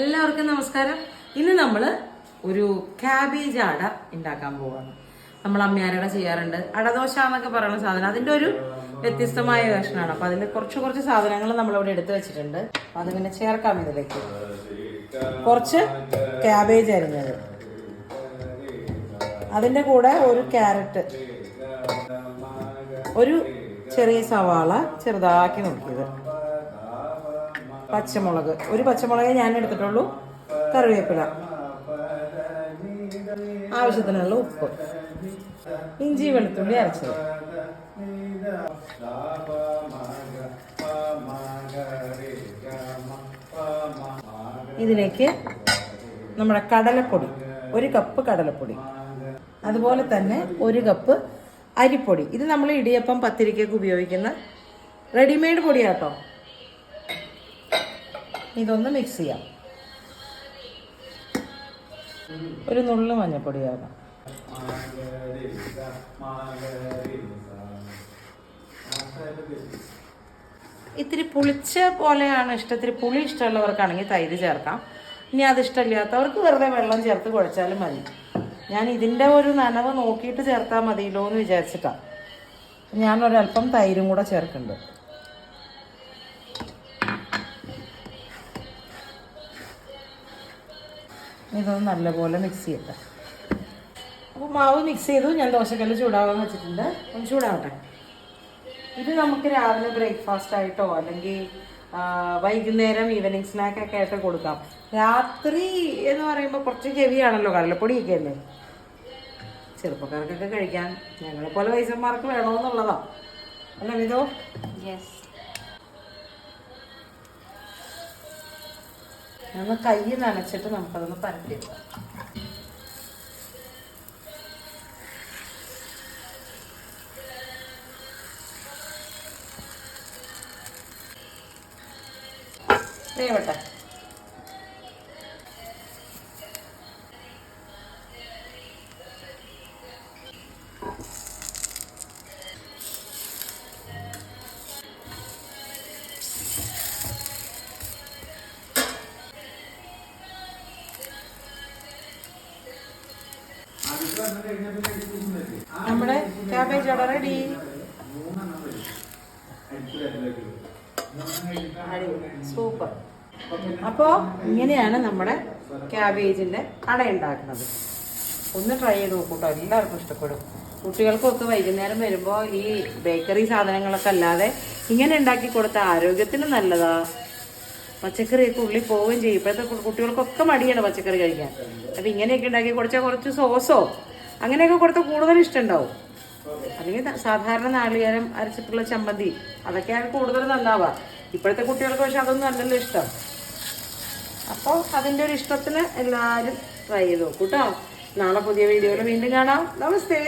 എല്ലാവർക്കും നമസ്കാരം. ഇന്ന് നമ്മൾ ഒരു ക്യാബേജ് അട ഉണ്ടാക്കാൻ പോവാണ്. നമ്മൾ അമ്മയാരട ചെയ്യാറുണ്ട്. അടദോശ എന്നൊക്കെ പറയുന്ന സാധനം. അതിന്റെ ഒരു വ്യത്യസ്തമായ ഭക്ഷണമാണ് അപ്പൊ അതിൽ കുറച്ച് കുറച്ച് സാധനങ്ങൾ നമ്മളിവിടെ എടുത്തു വെച്ചിട്ടുണ്ട്. അത് അതിങ്ങനെ ചേർക്കാം ഇതിലേക്ക്. കുറച്ച് ക്യാബേജ് അരിഞ്ഞത്. അതിന്റെ കൂടെ ഒരു ക്യാരറ്റ് ഒരു ചെറിയ സവാള ചെറുതാക്കി നോക്കിയത് പച്ചമുളക്. ഒരു പച്ചമുളക് ഞാൻ എടുത്തിട്ടുള്ളൂ. കറിവേപ്പില. ആവശ്യത്തിനുള്ള ഉപ്പ്. ഇഞ്ചി വെളുത്തുള്ളി അരച്ചത്. ഇതിലേക്ക് നമ്മുടെ കടലപ്പൊടി. ഒരു കപ്പ് കടലപ്പൊടി. അതുപോലെ തന്നെ ഒരു കപ്പ് അരിപ്പൊടി. ഇത് നമ്മൾ ഇടിയപ്പം പത്തിരിക്കൊക്കെ ഉപയോഗിക്കുന്ന റെഡിമെയ്ഡ് പൊടിയാട്ടോ. ഇതൊന്ന് മിക്സ് ചെയ്യാം. ഒരു നുള്ളു മഞ്ഞപ്പൊടിയാകാം. ഇത്തിരി പുളിച്ച പോലെയാണ് ഇഷ്ടം. ഇത്തിരി പുളി ഇഷ്ടമുള്ളവർക്കാണെങ്കിൽ തൈര് ചേർക്കാം. ഇനി അത് ഇഷ്ടമില്ലാത്തവർക്ക് വെറുതെ വെള്ളം ചേർത്ത് കുഴച്ചാലും മതി. ഞാൻ ഇതിന്റെ ഒരു നനവ് നോക്കിയിട്ട് ചേർത്താൽ മതിയല്ലോ എന്ന് വിചാരിച്ചിട്ടാണ് ഒരല്പം തൈരും കൂടെ ചേർക്കുന്നുണ്ട്. ഇതൊന്ന് നല്ലപോലെ മിക്സ് ചെയ്യട്ടെ. അപ്പോൾ മാവ് മിക്സ് ചെയ്തു. ഞാൻ ദോശക്കല്ല് ചൂടാവാൻ വെച്ചിട്ടുണ്ട്. ഒന്ന് ചൂടാവട്ടെ. ഇത് നമുക്ക് രാവിലെ ബ്രേക്ക്ഫാസ്റ്റ് ആയിട്ടോ അല്ലെങ്കിൽ വൈകുന്നേരം ഈവനിങ് സ്നാക്ക് ഒക്കെ ആയിട്ട് കൊടുക്കാം. രാത്രി എന്ന് പറയുമ്പോൾ കുറച്ച് ഹെവിയാണല്ലോ. കടലപ്പൊടിയൊക്കെ അല്ലേ? ചെറുപ്പക്കാർക്കൊക്കെ കഴിക്കാൻ ഞങ്ങളെപ്പോലെ വയസ്സന്മാർക്ക് വേണമെന്നുള്ളതാണ് അല്ല വിതോ യെസ് ഒന്ന് കൈ നനച്ചിട്ട് നമുക്കതൊന്ന് പരത്തിയെടുക്കാം വേവട്ടെ നമ്മുടെ ക്യാബേജ് അവിടെ റെഡി സൂപ്പർ അപ്പോൾ ഇങ്ങനെയാണ് നമ്മുടെ ക്യാബേജിന്റെ അട ഉണ്ടാക്കുന്നത്. ഒന്ന് ട്രൈ ചെയ്ത് നോക്കൂട്ടോ. എല്ലാവർക്കും ഇഷ്ടപ്പെടും. കുട്ടികൾക്കൊക്കെ വൈകുന്നേരം വരുമ്പോൾ ഈ ബേക്കറി സാധനങ്ങളൊക്കെ അല്ലാതെ ഇങ്ങനെ ഉണ്ടാക്കി കൊടുത്ത ആരോഗ്യത്തിന് നല്ലതാ. പച്ചക്കറിയൊക്കെ ഉള്ളിൽ പോവുകയും ചെയ്യും. ഇപ്പോഴത്തെ കുട്ടികൾക്കൊക്കെ മടിയാണ് പച്ചക്കറി കഴിക്കാൻ. അപ്പം ഇങ്ങനെയൊക്കെ ഉണ്ടാക്കി കുറച്ചാൽ കുറച്ച് സോസോ അങ്ങനെയൊക്കെ കൊടുത്ത കൂടുതൽ ഇഷ്ടമുണ്ടാവും. അല്ലെങ്കിൽ സാധാരണ നാളികേരം അരച്ചിട്ടുള്ള ചമ്മന്തി അതൊക്കെയാണ് കൂടുതൽ നന്നാവുക. ഇപ്പോഴത്തെ കുട്ടികൾക്ക് പക്ഷെ അതൊന്നും അല്ലല്ലോ ഇഷ്ടം. അപ്പോൾ അതിന്റെ ഒരു ഇഷ്ടത്തിന് എല്ലാവരും ട്രൈ ചെയ്ത് നോക്കൂട്ടോ നാളെ പുതിയ വീഡിയോയിൽ വീണ്ടും കാണാം. നമസ്തേ.